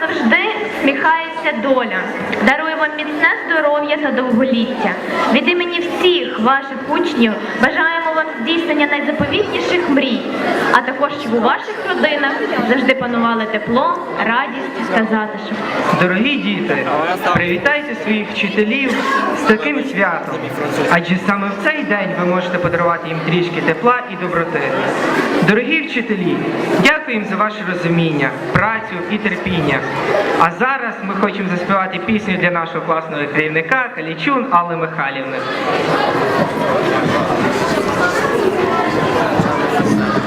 завжди сміхається доля, дарує вам міцне здоров'я та довголіття. Від імені всіх ваших учнів вам здійснення найзаповітніших мрій, а також щоб у ваших родинах завжди панували тепло, радість та затишок. Дорогі діти, привітайте своїх вчителів з таким святом, адже саме в цей день ви можете подарувати їм трішки тепла і доброти. Дорогі вчителі, дякуємо за ваше розуміння, працю і терпіння. А зараз ми хочемо заспівати пісню для нашого класного керівника Калічун Алли Михайлівни. Thank you.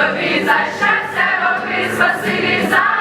тобі за щастя, роби, спасибі за.